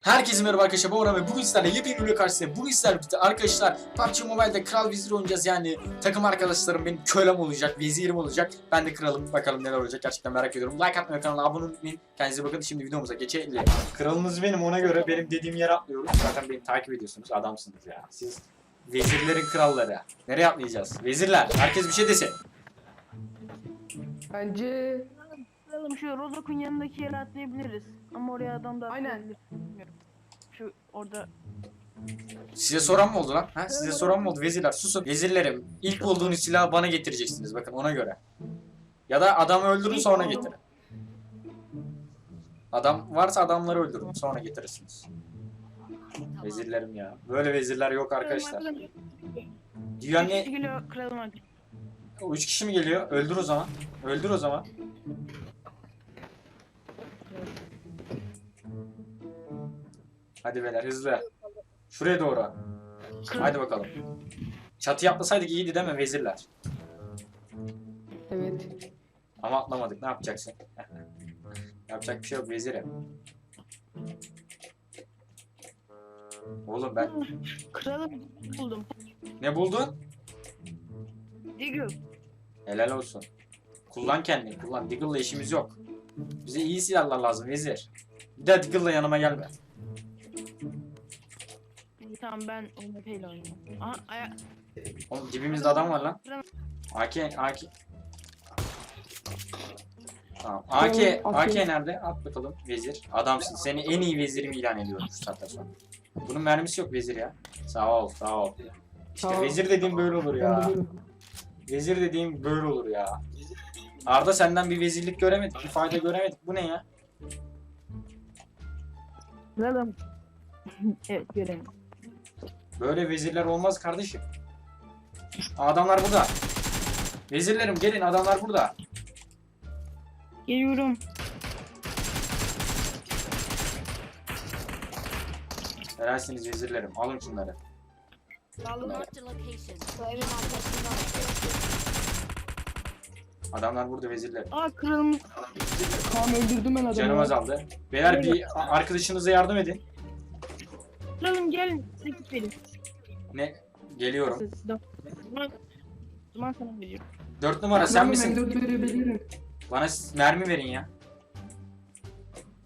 Herkese merhaba arkadaşlar bu Orhan ve bugün sizlerle yepyeni video karşısında bugün sizlerle birlikte arkadaşlar PUBG Mobile'de kral vezir oynayacağız. Yani takım arkadaşlarım benim kölem olacak vezirim olacak. Ben de kralım bakalım neler olacak. Gerçekten merak ediyorum. Like atmayı kanala abone olmayı kendinize bakın. Şimdi videomuza geçelim. Kralınız benim ona göre benim dediğim yere atlıyoruz. Zaten beni takip ediyorsunuz adamsınız ya. Siz vezirlerin kralları. Nereye atlayacağız? Vezirler herkes bir şey desin. Bence Bakalım şu Rozok'un yanındaki yere atlayabiliriz. Ama oraya adam da Aynen. atlayabilir. Bilmiyorum. Şu orada Size soran mı oldu lan? Ha? Size soran mı oldu? Vezirler susun. Vezirlerim ilk bulduğunuz silahı bana getireceksiniz bakın ona göre. Ya da adamı öldürün sonra getirin. Adam varsa adamları öldürün sonra getirirsiniz. Vezirlerim ya. Böyle vezirler yok arkadaşlar. Dünyanın ne? ne? geliyor kralım hadi. O üç kişi mi geliyor? Öldür o zaman. Öldür o zaman. Hadi beyler hızlı. Şuraya doğru. Hadi bakalım. Çatı yapmasaydık iyiydi değil mi vezirler? evet. Ama atlamadık. Ne yapacaksın? Yapacak bir şey yok vezirim. Oğlum ben Kralım buldum. ne buldun? Diggle. Helal olsun. Kullan kendini kullan. Diggle'la işimiz yok. Bize iyi silahlar lazım vezir. Bir daha Diggle'la yanıma gelme. Tamam ben OMP ile oynuyorum. Aha aya Oğlum dibimizde adam var lan. AK, AK. Tamam. AK, AK nerede? At bakalım vezir. Adamsın. Seni en iyi vezirim ilan ediyorum şu saatten sonra. Bunun mermisi yok vezir ya. Sağ ol, sağ ol. İşte Sağ ol. vezir dediğim böyle olur ya. Vezir dediğim böyle olur ya. Arda senden bir vezirlik göremedik, bir fayda göremedik. Bu ne ya? kralım. evet görelim. Böyle vezirler olmaz kardeşim. Adamlar burada. Vezirlerim gelin adamlar burada. Geliyorum. Helalsiniz vezirlerim. Alın şunları. Adamlar burada vezirler. Aa kralım. Tamam öldürdüm ben adamı. Canım azaldı. Beyler bir arkadaşınıza yardım edin. Kralım gel. Sekiz verin. Ne? Geliyorum. Zaman, zaman sana veriyorum. Dört numara sen misin? M4 verebilirim. Bana mermi verin ya.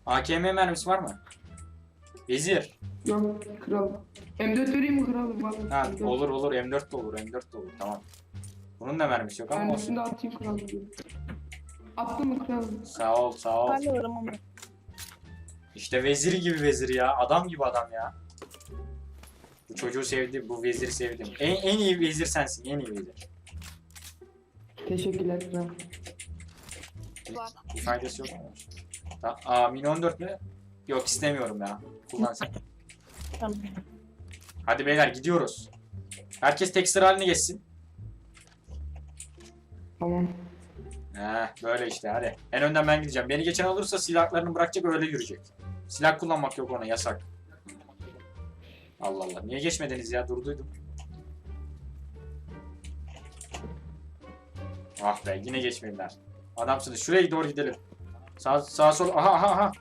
AKM mermisi var mı? Vezir. Yok kral. M4 vereyim mi kralım? Ha, M4. olur olur M4 de olur M4 de olur tamam. Bunun da mermisi yok ama Ben olsun. üstünde atayım kralım. Attın mı kralım? Sağ ol sağ ol. Parlıyorum ama. İşte vezir gibi vezir ya. Adam gibi adam ya. Bu çocuğu sevdim. Bu veziri sevdim. En, en iyi vezir sensin. En iyi vezir. Teşekkürler kral. Bir faydası yok ama. Ta- Aa Mini 14 mü? Yok istemiyorum ya. Kullan sen. Tamam. Hadi beyler gidiyoruz. Herkes tek sıra haline geçsin. Tamam. Heh, böyle işte hadi. En önden ben gideceğim. Beni geçen olursa silahlarını bırakacak öyle yürüyecek. Silah kullanmak yok ona yasak. Allah Allah. Niye geçmediniz ya? Durduydum. Ah be yine geçmediler. Adamsınız. Şuraya doğru gidelim. Sağ, sağ sol. Aha aha aha.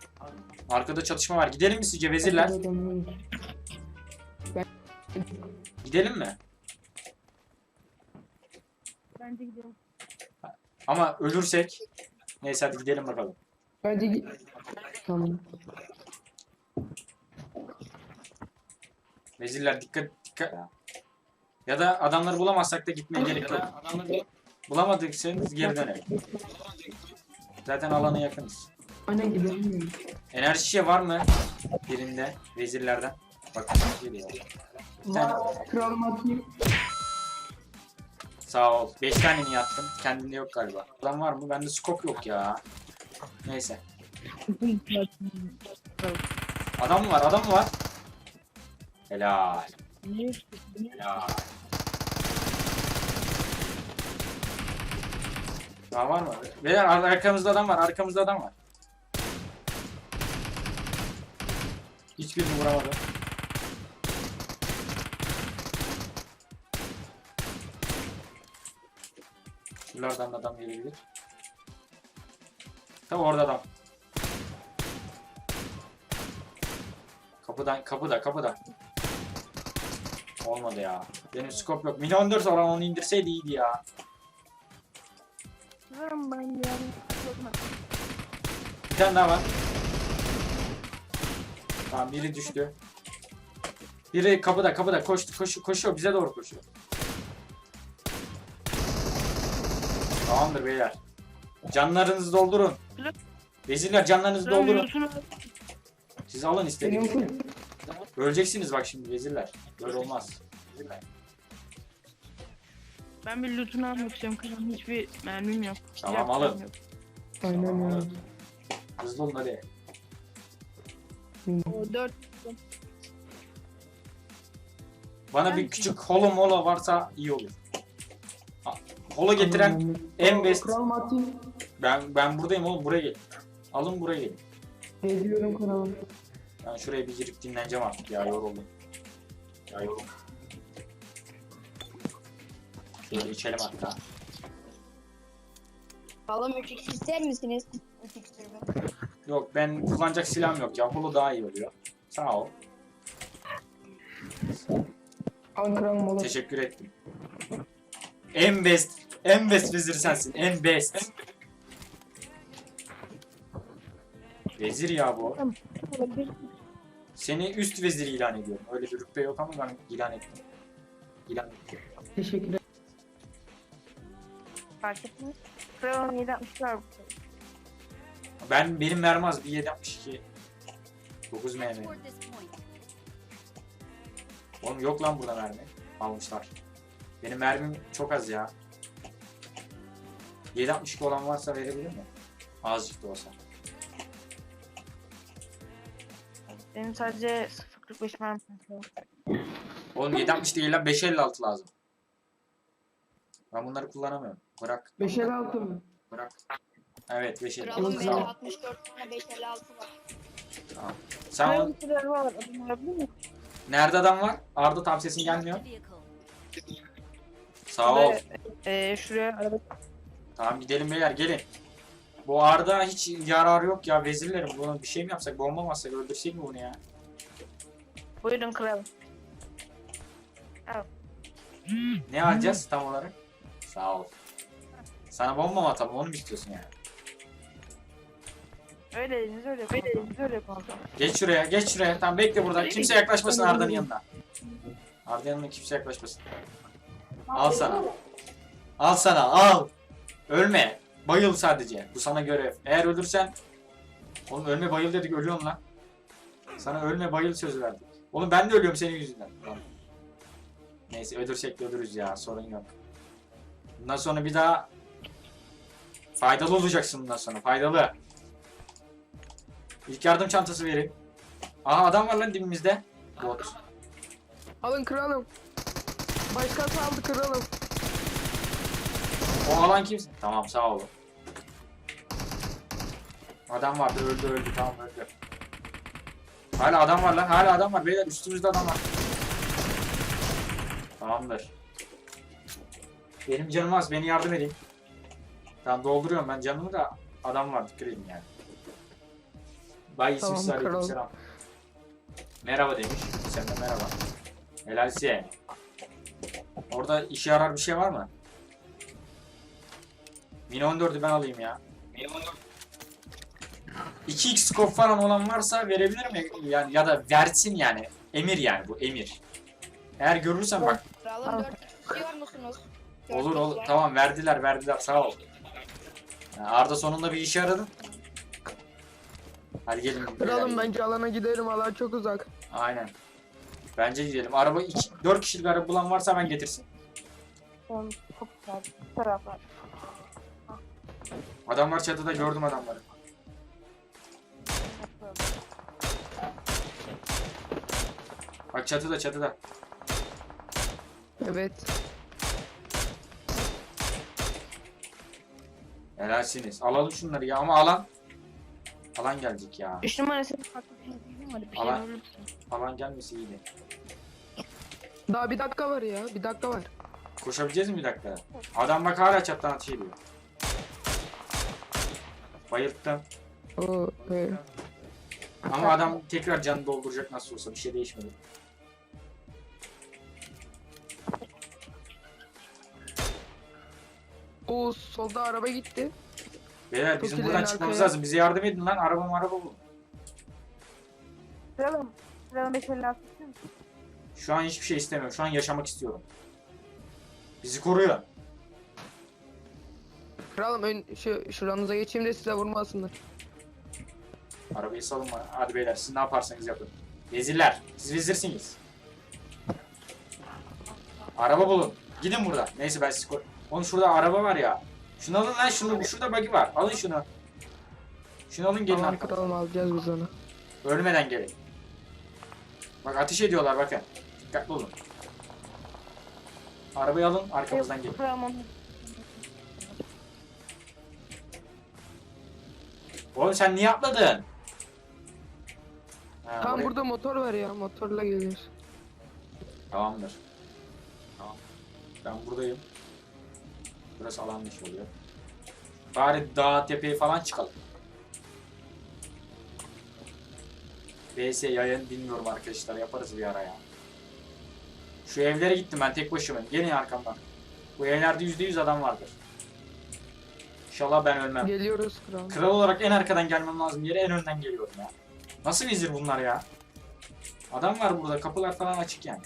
Arkada çatışma var. Gidelim mi sizce vezirler? Gidelim mi? Bence gidelim. Ama ölürsek. Neyse hadi gidelim bakalım. Bence. Tamam. Vezirler dikkat dikkat. Ya da adamları bulamazsak da gitmeye gerek yok. Bulamadıksanız geri dönelim. Zaten alana yakınız. Aynen gidelim. Enerji şişe var mı? Birinde vezirlerden. Bak geliyor. Kralım atayım. Sağ ol. 5 tane niye attın? Kendinde yok galiba. Adam var mı? Bende scope yok ya. Neyse. Adam mı var? Adam mı var? Helal. Helal. Daha var mı? Beyler ar- arkamızda adam var. Arkamızda adam var. Hiçbirini vuramadım. Şuralardan da adam gelebilir. Tabi orada adam. Kapıdan kapıda kapıda. Olmadı ya. Benim skop yok. Milyon 14 oran onu indirseydi iyiydi ya. Varım ben yani. Bir tane daha var. Tamam biri düştü. Biri kapıda kapıda koştu koşu koşuyor bize doğru koşuyor. Tamamdır beyler. Canlarınızı doldurun. Vezirler canlarınızı doldurun. Siz alın istediğinizi. Öleceksiniz bak şimdi vezirler. Böyle olmaz. Ben bir lootunu almak istiyorum kızım. Hiçbir mermim yok. Tamam, Silahım alın. yok. Aynen ya. Hızlı olun hadi. O 4 Bana bir küçük holo mola varsa iyi olur. Ha, Holo getiren en best. Kral atayım? Ben ben buradayım oğlum buraya gelin. Alın buraya gelin. Geliyorum kralım. Ben şuraya bir girip dinleneceğim artık ya yoruldum. Yoruldum. Şöyle içelim hatta. Oğlum 3x ister misiniz? 3x mi? Yok ben kullanacak silahım yok ya. Holo daha iyi oluyor. Sağ ol. Kralım oğlum. Teşekkür ettim. En best. En best vezir sensin. En best. Vezir ya bu. Seni üst vezir ilan ediyorum. Öyle bir rütbe yok ama ben ilan ettim. İlan ettim. Teşekkür ederim. fark ettiniz. Kralın 760 var. Ben benim mermi az. 1.762. 9 mm. Oğlum yok lan burada mermi. Almışlar. Benim mermim çok az ya. 7.62 olan varsa verebilir mi? Azıcık da olsa. Benim sadece 0.45 mermim var. Oğlum 7.60 değil lan 5.56 lazım. Ben bunları kullanamıyorum. Bırak. 556 mı? Bırak. Evet 5.56. Kralım Yok, bende Tamam. 64 tane 556 var. Sen o- Kralın var. Alabilir mi? nerede adam var? Arda tam sesin gelmiyor. Sağ ol. Ee, şuraya araba Tamam gidelim beyler gelin. Bu Arda hiç yararı yok ya vezirlerim. Buna bir şey mi yapsak? Bomba mı atsak? Öldürsek mi bunu ya? Buyurun kralım. Ne alacağız tam olarak? Sağ ol. Sana bomba mı atalım? Onu mu istiyorsun yani? Öyle dediniz öyle yapalım. Öyle dediniz öyle yapalım. Geç şuraya, geç şuraya. Tamam bekle burada. Kimse yaklaşmasın Arda'nın yanına. Arda'nın yanına kimse yaklaşmasın. Al sana. Al sana, al. Ölme. Bayıl sadece. Bu sana görev. Eğer ölürsen... Oğlum ölme bayıl dedik, ölüyorsun lan. Sana ölme bayıl sözü verdik. Oğlum ben de ölüyorum senin yüzünden. Lan. Neyse öldürsek de öldürürüz ya, sorun yok. Bundan sonra bir daha... Faydalı olacaksın bundan sonra, faydalı. İlk yardım çantası vereyim. Aha adam var lan dibimizde. Bot. Alın kralım. Başkası aldı kralım. O alan kimsin? Tamam sağ olun. Adam vardı öldü öldü tamam öldü. Hala adam var lan hala adam var beyler üstümüzde adam var. Tamamdır. Benim canım az beni yardım edin. Tamam dolduruyorum ben canımı da adam var dikkat edin yani. Bay Tamam, İsviçre kral. selam. Merhaba demiş. Sen de merhaba. Helalsi. Orada işe yarar bir şey var mı? Mini 14'ü ben alayım ya. Mini 14. 2x scope falan olan varsa verebilir mi? Yani ya da versin yani. Emir yani bu emir. Eğer görürsen bak Kralım 4x istiyor musunuz? olur 4x olur var. tamam verdiler verdiler sağ ol. Arda sonunda bir işe yaradın. Hadi gelin. Kralım bence alana gidelim. Alan çok uzak. Aynen. Bence gidelim. Araba 2 4 kişilik araba bulan varsa ben getirsin. Tamam, çok güzel. Taraflar. Adamlar çatıda gördüm adamları. Bak çatıda çatıda. Evet. Helalsiniz. Alalım şunları ya ama alan. Alan gelecek ya. 3 numarası farklı bir şey değil mi? Hadi bir şey Alan-. Alan gelmesi iyiydi. Daha bir dakika var ya. Bir dakika var. Koşabileceğiz mi bir dakika? Adam bak hala çattan atış ediyor. Bayılttım. Oo, evet. Ama adam tekrar canını dolduracak nasıl olsa bir şey değişmedi. O solda araba gitti. Beyler bizim Tokilerin buradan çıkmamız arkaya- lazım. Bize yardım edin lan. Araba araba bulun. Kralım. Kralım 556 istiyor musun? Şu an hiçbir şey istemiyorum. Şu an yaşamak istiyorum. Bizi koruyor. Kralım ön, şu, şuranıza geçeyim de size vurmasınlar. Arabayı salın bana. Hadi beyler siz ne yaparsanız yapın. Vezirler. Siz vezirsiniz. Araba bulun. Gidin burada. Neyse ben sizi. Oğlum şurada araba var ya. Şunu alın lan şunu. Şurada buggy var. Alın şunu. Şunu alın gelin Tamam arkadan. kralım alacağız biz onu. Ölmeden gelin. Bak ateş ediyorlar bakın. Dikkatli olun. Arabayı alın arkamızdan gelin. Kralım Oğlum sen niye atladın? Ha, Tam oraya- burada motor var ya motorla geliyor. Tamamdır. Tamam. Ben buradayım. Burası alan dışı oluyor. Bari dağ tepeye falan çıkalım. BS yayın bilmiyorum arkadaşlar yaparız bir ara ya. Şu evlere gittim ben tek başımayım. Gelin arkamdan. Bu evlerde %100 adam vardır. İnşallah ben ölmem. Geliyoruz kralım. Kral olarak en arkadan gelmem lazım yere en önden geliyorum ya. Nasıl vezir bunlar ya? Adam var burada kapılar falan açık yani.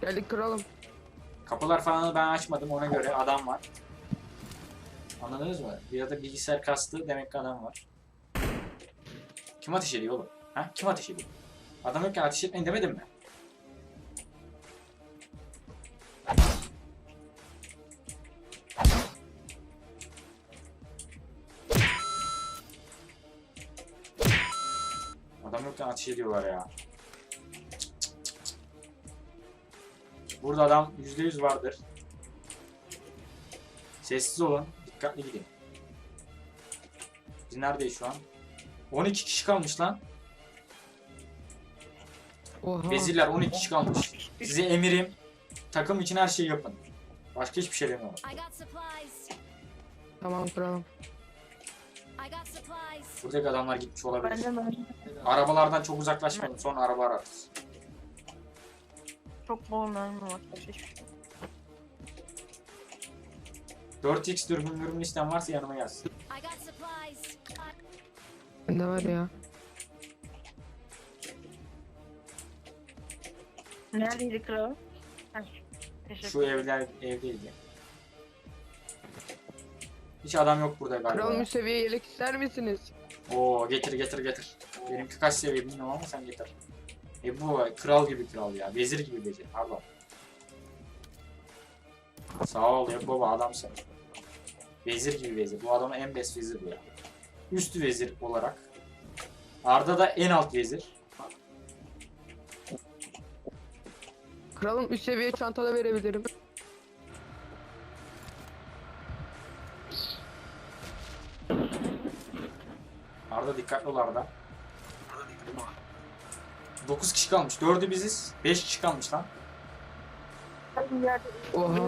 Geldik kralım. Kapılar falan ben açmadım ona göre adam var. Anladınız mı? Ya da bilgisayar kastı demek ki adam var. Kim ateş ediyor oğlum? Ha? Kim ateş ediyor? Adam yok ki ateş etmeyin demedim mi? Adam yokken ateş ediyorlar ya. Burada adam %100 vardır. Sessiz olun. Dikkatli gidin. Biz neredeyiz şu an? 12 kişi kalmış lan. Oha. Vezirler 12 kişi kalmış. Size emirim. Takım için her şeyi yapın. Başka hiçbir şey demiyorum. Tamam kralım. Buradaki adamlar gitmiş olabilir. Bence ben Arabalardan çok uzaklaşmayalım. Sonra araba ararız. çok bol mermi var. Hiçbir şey. 4x dürbün dürbün isteyen varsa yanıma supplies. Bende var ya. Neredeydi Teşekkür Şu evler evdeydi. Hiç adam yok burada galiba. Kralım üst seviye yelek ister misiniz? Oo getir getir getir. Benimki kaç seviye bilmiyorum ama sen getir. E bu kral gibi kral ya. Vezir gibi vezir. Pardon. Sağ ol ya baba adamsın. Vezir gibi vezir. Bu adamın en best vezir bu ya. Üstü vezir olarak. Arda da en alt vezir. Kralım üst seviye çanta da verebilirim. Arda dikkatli ol Arda. 9 kişi kalmış. 4'ü biziz. 5 kişi kalmış lan. Oha.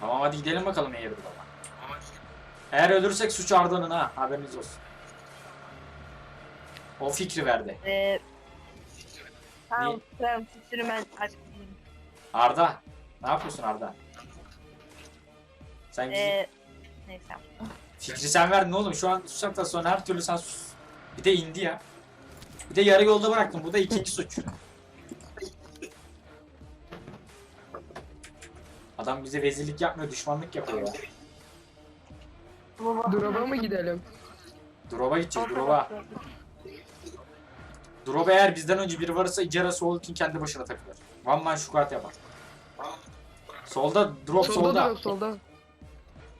Tamam hadi gidelim bakalım eğer burada. Eğer ölürsek suç Arda'nın ha haberiniz olsun. O fikri verdi. Ee, tamam ben açıklayayım. Arda ne yapıyorsun Arda? Sen bizi- Ee, neyse. Fikri sen verdin oğlum şu an susaktan sonra her türlü sen sus. Bir de indi ya. Bir de yarı yolda bıraktın bu da ikinci suç. Adam bize vezirlik yapmıyor düşmanlık yapıyor ya. Drop'a mı gidelim? Drop'a gideceğiz drop'a. Drop eğer bizden önce biri varsa Jera Soulkin kendi başına takılır. One man squat yapar. Solda drop solda. Solda drop solda.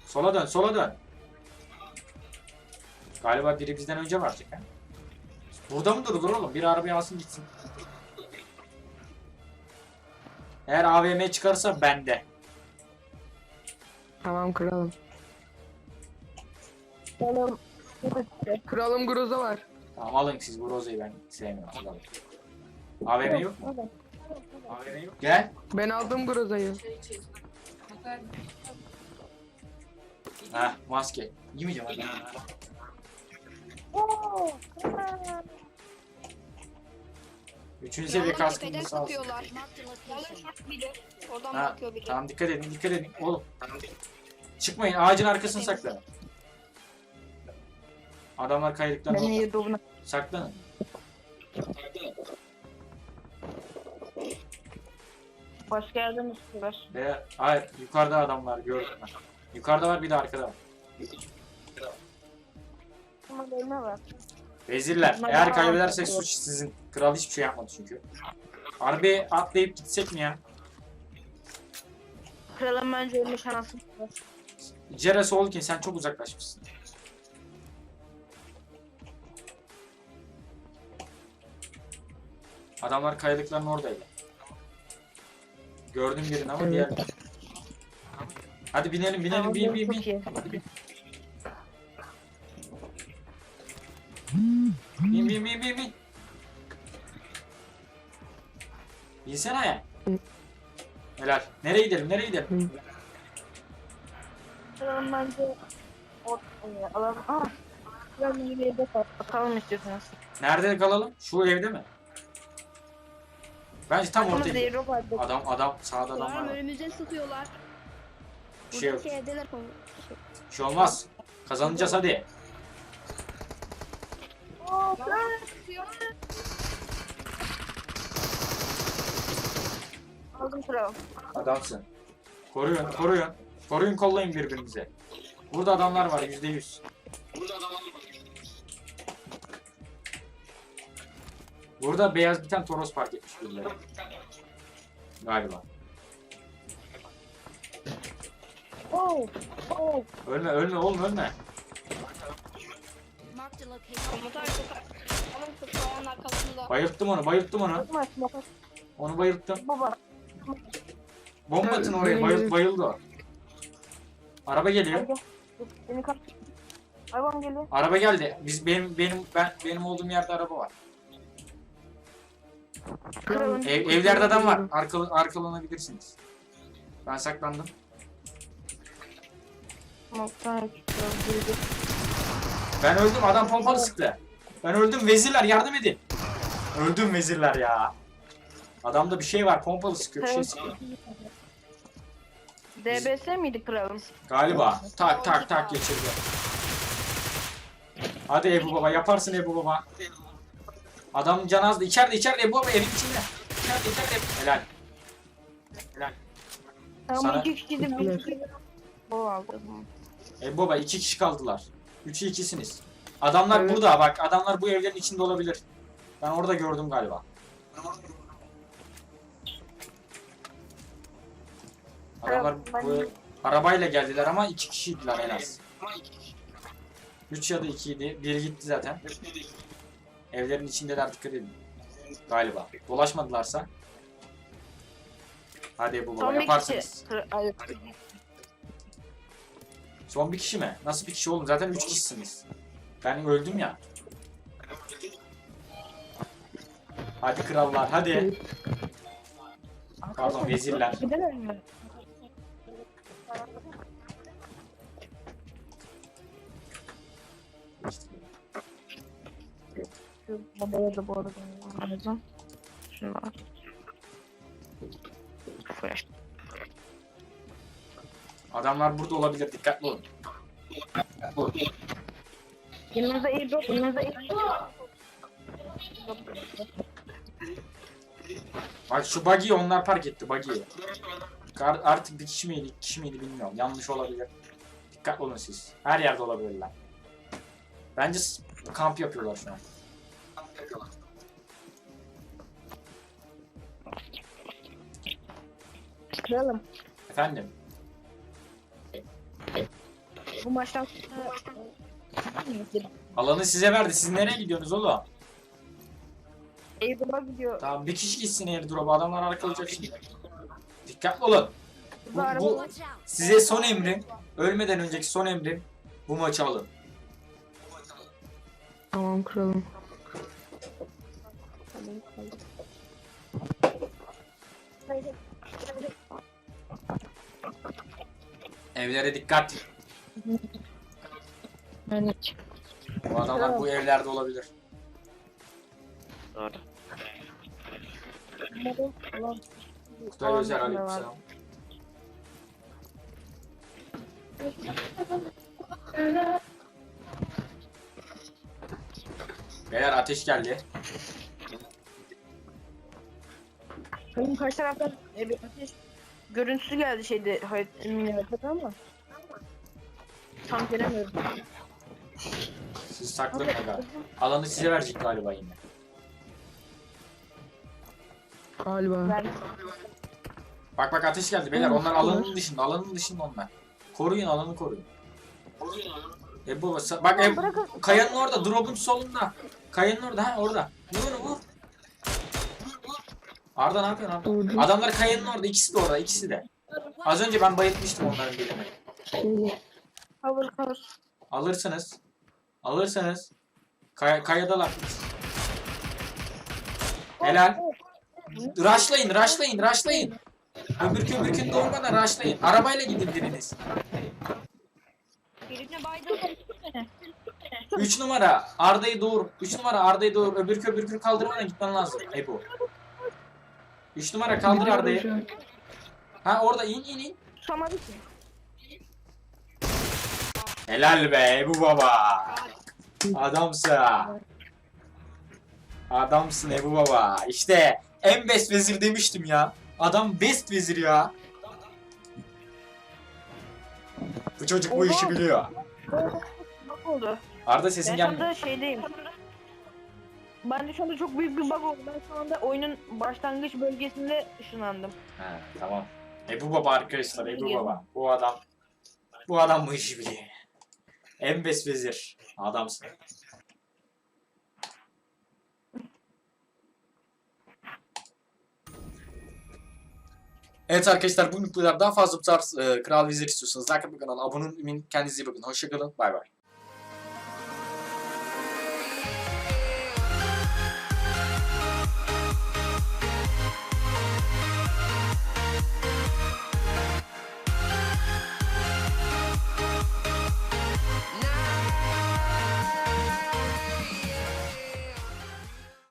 Sola dön sola dön. Galiba biri bizden önce varacak ha. Burada mı durur oğlum? Bir arabayı alsın gitsin. Eğer AVM çıkarsa bende. Tamam kralım. Kralım Groza var. Tamam alın siz Rose'yi ben sevmiyorum. Alın. AVM yok mu? AVM yok. Gel. Ben aldım Groza'yı. Ha maske. Yemeyeceğim hadi. Üçüncü seviye Yandan kaskımız tepeden sağ olsun. biri. Oradan Ha, bakıyor biri. tamam dikkat edin dikkat edin oğlum. Çıkmayın ağacın arkasını saklanın. Adamlar kaydıklarını Ben orada. airdrop'una Saklanın. başka yerden istiyorlar. Ve hayır yukarıda adamlar gördüm ben. Yukarıda var bir de arkada var. Gelme var. Vezirler Bunlar eğer kaybedersek suç sizin. Kral hiçbir şey yapmadı çünkü. Harbi atlayıp gitsek mi ya? Kralın bence ölme şansı var. Cere Solkin sen çok uzaklaşmışsın. Adamlar kayalıkların oradaydı. Gördüm birini ama diğer... Hadi binelim binelim bin bin bin. Bin bin bin bin bin. Binsene ya. Helal. Nereye gidelim nereye gidelim? Kralın bence o e, alalım. Aa. Kralın gibi evde kal. Bakalım istiyorsanız. Nerede kalalım? Şu evde mi? Bence tam Aklımızda ortaya. Adam adam sağda adam Var var. önümüzden sıkıyorlar. Bir şey yok. Buradaki evdeler konu. Bir şey olmaz. Kazanacağız hadi. Aldım kralım. Adamsın. Koruyun, koruyun. Koruyun, kollayın birbirinize. Burada adamlar var yüzde yüz. Burada beyaz bir tane Toros park etmiş birileri. Galiba. Oh. Oh. Ölme, ölme oğlum ölme. Komutan sıkı- Onun sıkılanın arkasında. Bayılttım onu, bayılttım onu. Bakma. Onu bayılttım. Baba. Bomba atın oraya, bayıl, bayıldı o. Araba geliyor. Hadi Beni kaç. Arabam geliyor. Araba geldi. Biz benim benim ben benim olduğum yerde araba var. Ev, evlerde adam var. Arka, arkalanabilirsiniz. Ben saklandım. Kral girdi. Ben öldüm. Adam pompalı sıktı. Ben öldüm. Vezirler yardım edin. Öldüm vezirler ya. Adamda bir şey var. Pompalı sıkıyor. Bir şey sıkıyor. DBS miydi kralım? Galiba. Tak tak tak geçirdi. Hadi Ebu Baba. Yaparsın Ebu Baba. Adam can azdı. İçeride içeride Ebu Baba evin içinde. İçeride içeride. Helal. Helal. Ama Sana- iki kişiydi. Bir kişi. Aldı. Ebu Baba iki kişi kaldılar. Üçü ikisiniz. Adamlar Evet. burada bak. Adamlar bu evlerin içinde olabilir. Ben orada gördüm galiba. Adamlar bu arabayla geldiler ama iki kişiydiler en az. Üç ya da ikiydi. Biri gitti zaten. Evlerin içindeler dikkat edin. Galiba. Dolaşmadılarsa. Hadi Ebu Baba yaparsınız. Son bir kişi mi? Nasıl bir kişi oğlum? Zaten üç kişisiniz. Ben öldüm ya. Hadi krallar hadi. Pardon vezirler. Babaya da bu arada lazım. Şunu al. Flash. Adamlar burada olabilir dikkatli olun. Dikkatli olun. Yanınıza airdrop, yanınıza airdrop. Bak şu buggy'i onlar park etti buggy'i. Artık bir kişi miydi kişi miydi bilmiyorum. Yanlış olabilir. Dikkatli olun siz. Her yerde olabilirler. Bence kamp yapıyorlar şu an. Kralım. Efendim. Bu maçtan Alanı size verdi. Siz nereye gidiyorsunuz oğlum? airdrop'a gidiyor. Tamam bir kişi gitsin airdrop'a. Adamlar arkalayacak şimdi. Dikkatli olun. Bu, Bu size son emrim. Ölmeden önceki son emrim. Bu maçı alın. Tamam kralım. Evlere dikkat. Evet. Bu adamlar bu evlerde olabilir. Doğru. Umarım alan Kutay Özer aleykümselam. Beyler ateş geldi. Benim karşı taraftan e, bir ateş görüntüsü geldi şeyde harit- mini haritada ama tam göremiyorum. Siz saklanın aga. Alanı size verecek galiba yine. Galiba. Ben Bak bak ateş geldi beyler. Onlar alanın dışında. Alanın dışında onlar. Koruyun alanı koruyun. E bu sa- bak e, bırakın. kayanın orada. Drop'un solunda. Kayanın orada. Ha orada. Vur vur. Arda ne yapıyorsun Arda? Vurdum. Adamlar kayanın orada. ikisi de orada. ikisi de. Az önce ben bayıltmıştım onların birini. Şimdi Cover cover. Alırsınız. Alırsınız. Kaya, kayadalar. Helal. Rushlayın, rushlayın, rushlayın. Öbürkü öbürkünde olmadan rushlayın. Arabayla gidin biriniz. Birine baydım. 3 numara Arda'yı doğur. 3 numara Arda'yı doğur. Öbürkü öbürkünü kaldırmadan gitmen lazım. Ebo. 3 numara kaldır Arda'yı. Ha orada in in in. Ki. Helal be Ebu baba. Adamsın. Adamsın Ebu baba. İşte en best vezir demiştim ya. Adam best vezir ya. Bu çocuk bu işi biliyor. Bug oldu. Arda sesin Ben şu gelmiyor. anda şeydeyim. Ben de şu anda çok büyük bir bug oldu. Ben şu anda oyunun başlangıç bölgesinde ışınlandım. Ha, tamam. Ebu baba arkadaşlar Ebu baba. Bu adam bu adam bu işi biliyor. En best vezir. Adamsın. Evet arkadaşlar bu kadar daha fazla bu tarz e, Kral Vezir istiyorsanız like atmayı kanala abone unutmayın. Kendinize iyi bakın. Hoşçakalın. Bay bay.